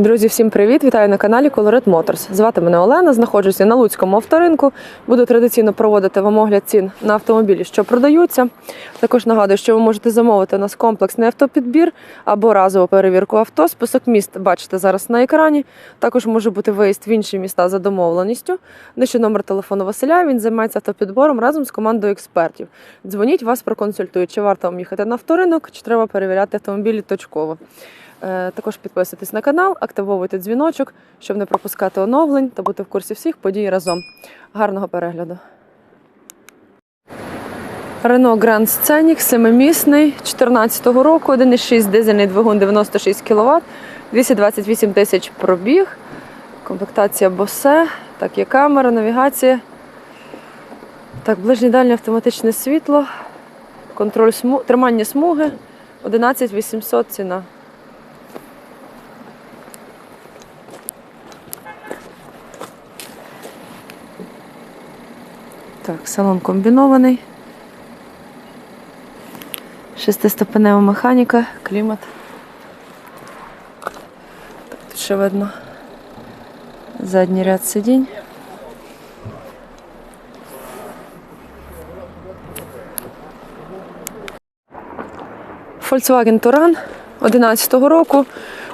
Друзі, всім привіт! Вітаю на каналі Colored Motors. Звати мене Олена, знаходжуся на Луцькому авторинку. Буду традиційно проводити вам огляд цін на автомобілі, що продаються. Також нагадую, що ви можете замовити у нас комплексний автопідбір або разову перевірку авто. Список міст бачите зараз на екрані. Також може бути виїзд в інші міста за домовленістю. Нижче номер телефону Василя. Він займається автопідбором разом з командою експертів. Дзвоніть, вас проконсультують, чи варто вам їхати на авторинок, чи треба перевіряти автомобілі точково. Е, Також підписуйтесь на канал, активовуйте дзвіночок, щоб не пропускати оновлень та бути в курсі всіх подій разом. Гарного перегляду. Renault Grand Scenic, семимісний, 14-го року, 1,6 дизельний двигун 96 кВт, 228 тисяч пробіг, комплектація Bose, так є камера, навігація. Так, ближнє дальнє автоматичне світло, контроль сму... тримання смуги, 11 800 ціна. Так, салон комбінований. Шестиступенева механіка, клімат. Так, тут ще видно задній ряд сидінь. Volkswagen Touran 11-го року,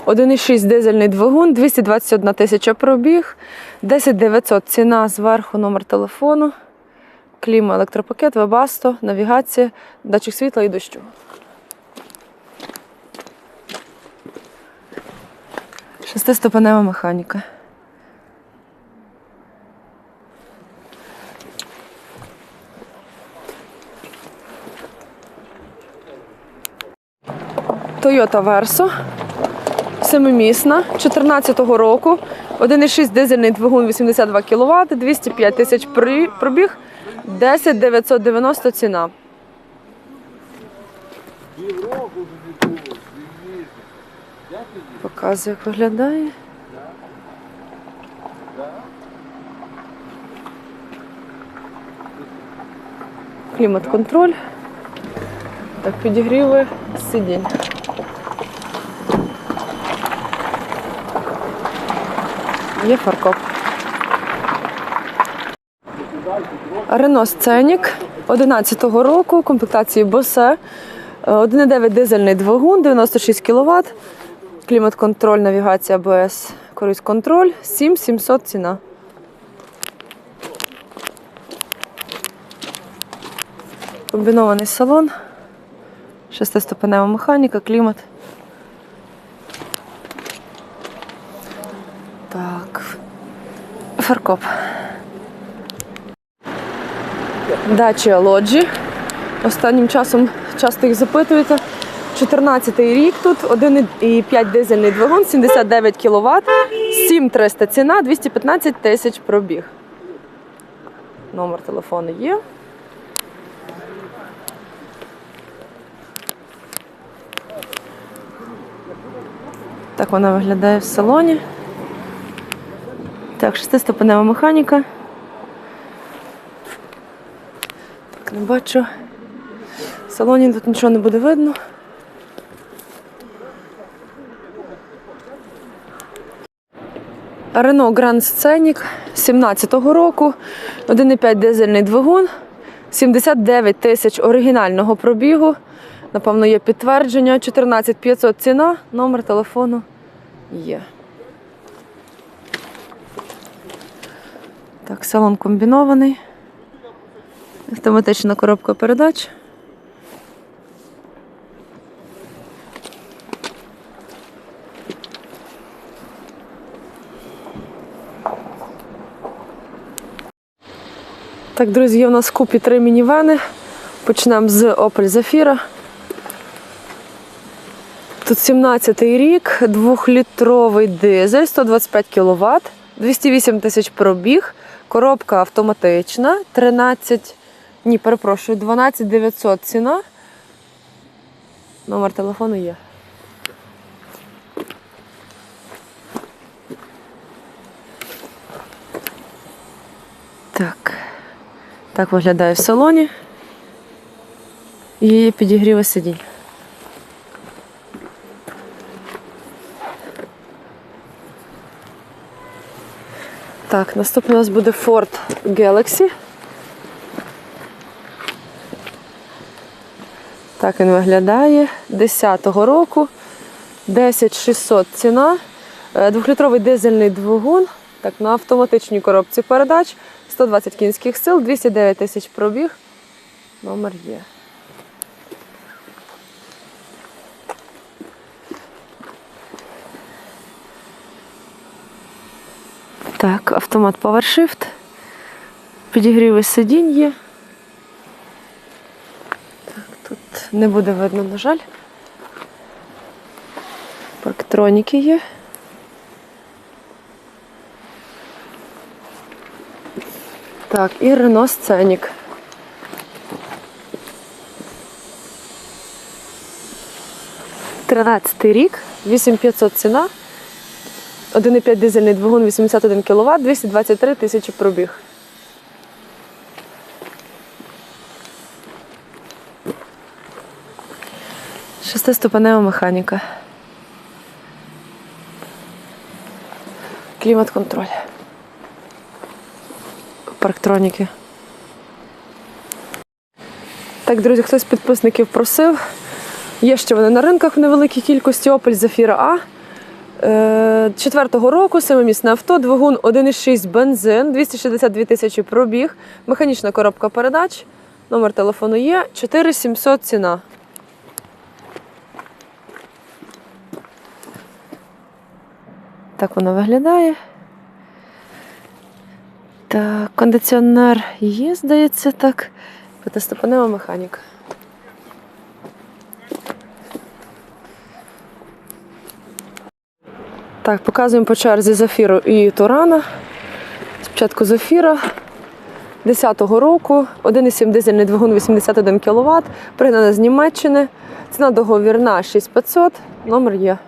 1,6 дизельний двигун, 221 тисяча пробіг, 10 900 ціна зверху номер телефону, кліма, електропакет, вебасто, навігація, датчик світла і дощу. Шестиступенева механіка. Toyota Verso. Семимісна, 14-го року, 1,6 дизельний двигун 82 кВт, 205 тисяч пробіг, 10 990 ціна. Показую, як виглядає. Клімат-контроль. Так, підігріви сидінь. Є фаркоп. Рено Сценік 11-го року, комплектації Bose. Е, 1,9 дизельний двигун, 96 кВт. Клімат-контроль, навігація АБС, круїз контроль, 7700 ціна. Комбінований салон, шестиступенева механіка, клімат. Так. Фаркоп. Дача лоджі. Останнім часом часто їх запитуєте. 14-й рік тут, 1,5 дизельний двигун, 79 кВт, 7300 ціна, 215 тисяч пробіг. Номер телефону є. Так вона виглядає в салоні. Так, шестиступенева механіка. Так, не бачу. В салоні тут нічого не буде видно. Renault Grand Scenic 17-го року, 1,5 дизельний двигун, 79 тисяч оригінального пробігу. Напевно, є підтвердження. 14 500 ціна, номер телефону є. Так, салон комбінований. Автоматична коробка передач. Так, друзі, є у нас в купі три мінівени. Почнемо з Opel Zafira. Тут 17-й рік, двохлітровий дизель, 125 кВт, 208 тисяч пробіг, коробка автоматична, 13, ні, перепрошую, 12 900 ціна. Номер телефону є. Так. Так виглядає в салоні. І підігріви сидінь. Так, наступний у нас буде Ford Galaxy. Так він виглядає. 10-го року. 10600 ціна. Е, Двохлітровий дизельний двигун. Так, на автоматичній коробці передач. 120 кінських сил, 209 тисяч пробіг. Номер є. Так, автомат PowerShift. Підігріви сидінь є. Не буде видно, на жаль. Парктроніки є. Так, і Renault Scenic. Тринадцятий рік, 8500 ціна. 1,5 дизельний двигун 81 кВт, 223 тисячі пробіг. Шестиступенева механіка. Клімат-контроль. Парктроніки. Так, друзі, хтось з підписників просив. Є ще вони на ринках в невеликій кількості Opel Zafira A. Е, Четвертого року семимісне авто, двигун 1,6 бензин, 262 тисячі пробіг, механічна коробка передач. Номер телефону є 4700 ціна. Так воно виглядає. Так, кондиціонер є, здається, так. П'ятиступенева механіка. Так, показуємо по черзі Зафіру і Турана. Спочатку Зафіра 10-го року, 1,7 дизельний двигун 81 кВт, пригнана з Німеччини. Ціна договірна 6500, номер є.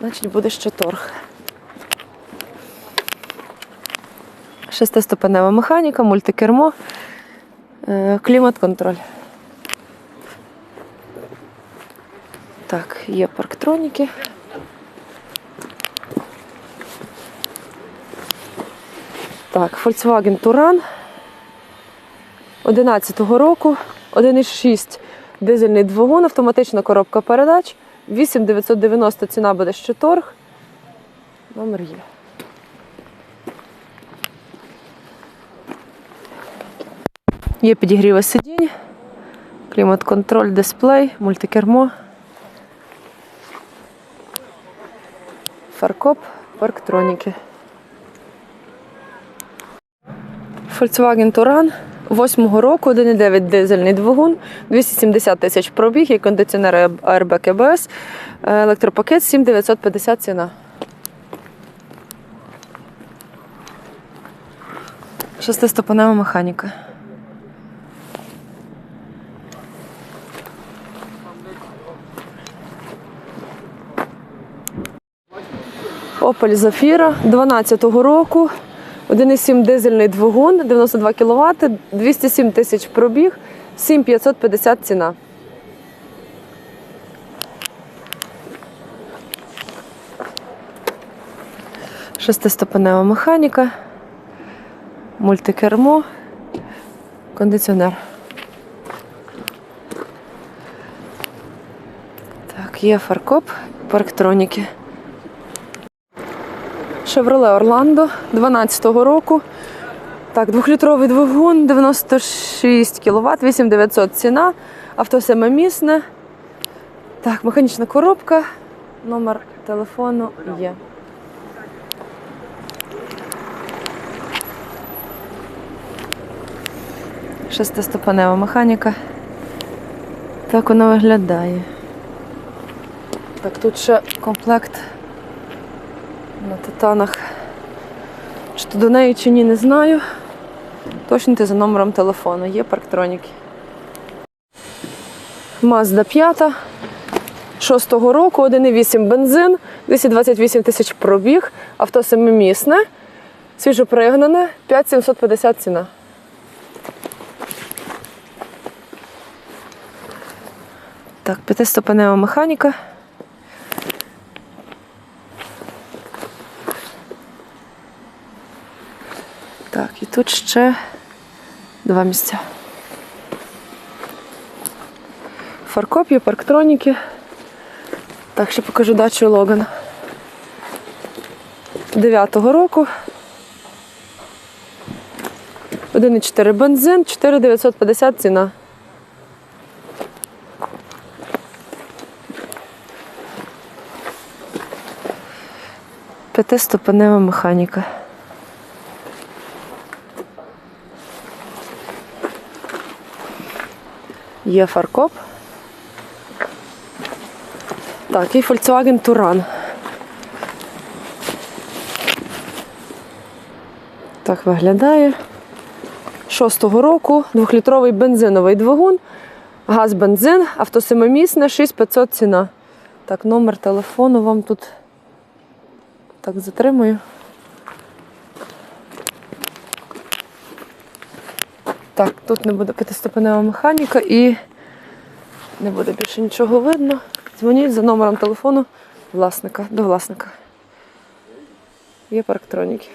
Значить, буде ще торг. Шестиступенева механіка, мультикермо, е, клімат-контроль. Так, є парктроніки. Так, Volkswagen Touran 11-го року, 1,6 дизельний двигун, автоматична коробка передач. 8990 ціна буде ще торг. Номер є. Є підігріви сидінь, клімат-контроль, дисплей, мультикермо, фаркоп, парктроніки. Volkswagen Touran 8-го року, 1,9 дизельний двигун, 270 тисяч пробіг і кондиціонери Airbag ABS, е, електропакет 7950 ціна. Шестиступенева механіка. Opel Zafira 12-го року. 1,7 дизельний двигун, 92 кВт, 207 тисяч пробіг, 7550 ціна. Шестиступенева механіка, мультикермо, кондиціонер. Так, є фаркоп, парктроніки. Chevrolet Orlando 12-го року. Так, двохлітровий двигун, 96 кВт, 8900 ціна, авто семимісне. Так, механічна коробка, номер телефону є. Шестиступенева механіка. Так вона виглядає. Так, тут ще комплект на титанах. Чи до неї чи ні, не знаю. Точніте за номером телефону. Є парктроніки. Mazda 5 6-го року, 1,8 бензин, 228 тисяч пробіг, авто семимісне, свіжопригнане, 5750 ціна. Так, п'ятиступенева механіка. Тут ще два місця. Фаркоп є, парктроніки. Так, ще покажу дачу Логан. 9-го року. 1,4 бензин, 4,950 ціна. П'ятиступенева механіка. Є фаркоп. Так, і Volkswagen Touran. Так виглядає. Шостого року двохлітровий бензиновий двигун, газ бензин, авто семимісне, 6500 ціна. Так, номер телефону вам тут так затримую. Так, тут не буде п'ятиступенева механіка і не буде більше нічого видно. Дзвоніть за номером телефону власника до власника. Є парктроніки.